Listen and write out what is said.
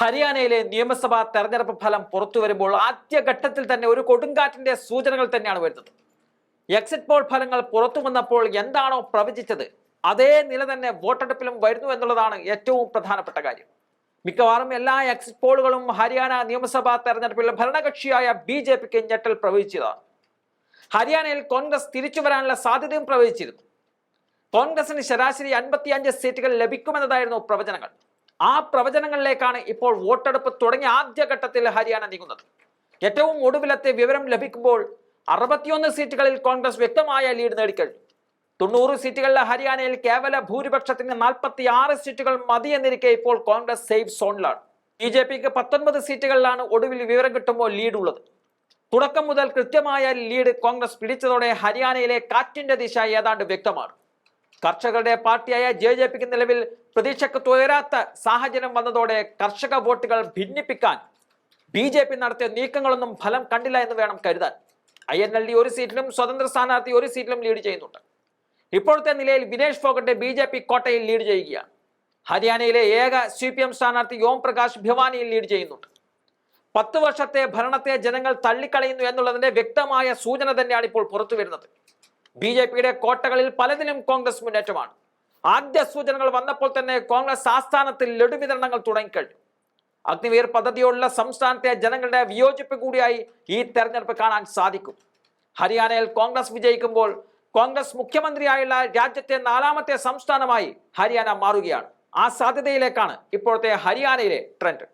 ഹരിയാനയിലെ നിയമസഭാ തെരഞ്ഞെടുപ്പ് ഫലം പുറത്തു വരുമ്പോൾ ആദ്യഘട്ടത്തിൽ തന്നെ ഒരു കൊടുങ്കാറ്റിന്റെ സൂചനകൾ തന്നെയാണ് വരുന്നത്. എക്സിറ്റ് പോൾ ഫലങ്ങൾ പുറത്തു വന്നപ്പോൾ എന്താണോ പ്രവചിച്ചത് അതേ നില തന്നെ വോട്ടെടുപ്പിലും വരുന്നു എന്നുള്ളതാണ് ഏറ്റവും പ്രധാനപ്പെട്ട കാര്യം. മിക്കവാറും എല്ലാ എക്സിറ്റ് പോളുകളും ഹരിയാന നിയമസഭാ തെരഞ്ഞെടുപ്പിൽ ഭരണകക്ഷിയായ ബി ജെ പിക്ക് ഞെട്ടൽ പ്രവചിച്ചതാണ്. ഹരിയാനയിൽ കോൺഗ്രസ് തിരിച്ചു വരാനുള്ള സാധ്യതയും പ്രവചിച്ചിരുന്നു. കോൺഗ്രസിന് ശരാശരി അൻപത്തിയഞ്ച് സീറ്റുകൾ ലഭിക്കുമെന്നതായിരുന്നു പ്രവചനങ്ങൾ. ആ പ്രവചനങ്ങളിലേക്കാണ് ഇപ്പോൾ വോട്ടെടുപ്പ് തുടങ്ങിയ ആദ്യഘട്ടത്തിൽ ഹരിയാന നീങ്ങുന്നത്. ഏറ്റവും ഒടുവിലത്തെ വിവരം ലഭിക്കുമ്പോൾ അറുപത്തിയൊന്ന് സീറ്റുകളിൽ കോൺഗ്രസ് വ്യക്തമായ ലീഡ് നേടിക്കഴിഞ്ഞു. തൊണ്ണൂറ് സീറ്റുകളിലെ ഹരിയാനയിൽ കേവല ഭൂരിപക്ഷത്തിന് നാൽപ്പത്തി ആറ് സീറ്റുകൾ മതിയെന്നിരിക്കെ ഇപ്പോൾ കോൺഗ്രസ് സേഫ് സോണിലാണ്. ബി ജെ പിക്ക് പത്തൊൻപത് സീറ്റുകളിലാണ് ഒടുവിൽ വിവരം കിട്ടുമ്പോൾ ലീഡ് ഉള്ളത് തുടക്കം മുതൽ കൃത്യമായ ലീഡ് കോൺഗ്രസ് പിടിച്ചതോടെ ഹരിയാനയിലെ കാറ്റിന്റെ ദിശ ഏതാണ്ട് വ്യക്തമാണ് കർഷകരുടെ പാർട്ടിയായ ജെ ജെ പിക്ക് നിലവിൽ പ്രതീക്ഷയ്ക്ക് തുയരാത്ത സാഹചര്യം വന്നതോടെ കർഷക വോട്ടുകൾ ഭിന്നിപ്പിക്കാൻ ബി ജെ പി നടത്തിയ നീക്കങ്ങളൊന്നും ഫലം കണ്ടില്ല എന്ന് വേണം കരുതാൻ. ഐ എൻ എൽ ഡി ഒരു സീറ്റിലും സ്വതന്ത്ര സ്ഥാനാർത്ഥി ഒരു സീറ്റിലും ലീഡ് ചെയ്യുന്നുണ്ട്. ഇപ്പോഴത്തെ നിലയിൽ വിനേഷ് ഫോഗട്ടെ ബി ജെ പി കോട്ടയിൽ ലീഡ് ചെയ്യുകയാണ്. ഹരിയാനയിലെ ഏക സി പി എം സ്ഥാനാർത്ഥി ഓം പ്രകാശ് ഭിവാനിയിൽ ലീഡ് ചെയ്യുന്നുണ്ട്. പത്ത് വർഷത്തെ ഭരണത്തെ ജനങ്ങൾ തള്ളിക്കളയുന്നു എന്നുള്ളതിന്റെ വ്യക്തമായ സൂചന തന്നെയാണ് ഇപ്പോൾ പുറത്തു വരുന്നത് ബി ജെ പിയുടെ കോട്ടകളിൽ പലതിലും കോൺഗ്രസ് മുന്നേറ്റമാണ്. ആദ്യ സൂചനകൾ വന്നപ്പോൾ തന്നെ കോൺഗ്രസ് ആസ്ഥാനത്തിൽ ലഡു വിതരണങ്ങൾ തുടങ്ങിക്കഴിഞ്ഞു. അഗ്നിവീർ പദ്ധതിയോടുള്ള സംസ്ഥാനത്തെ ജനങ്ങളുടെ വിയോജിപ്പ് കൂടിയായി ഈ തെരഞ്ഞെടുപ്പ് കാണാൻ സാധിക്കും. ഹരിയാനയിൽ കോൺഗ്രസ് വിജയിക്കുമ്പോൾ കോൺഗ്രസ് മുഖ്യമന്ത്രിയായുള്ള രാജ്യത്തെ നാലാമത്തെ സംസ്ഥാനമായി ഹരിയാന മാറുകയാണ്. ആ സാധ്യതയിലേക്കാണ് ഇപ്പോഴത്തെ ഹരിയാനയിലെ ട്രെൻഡ്.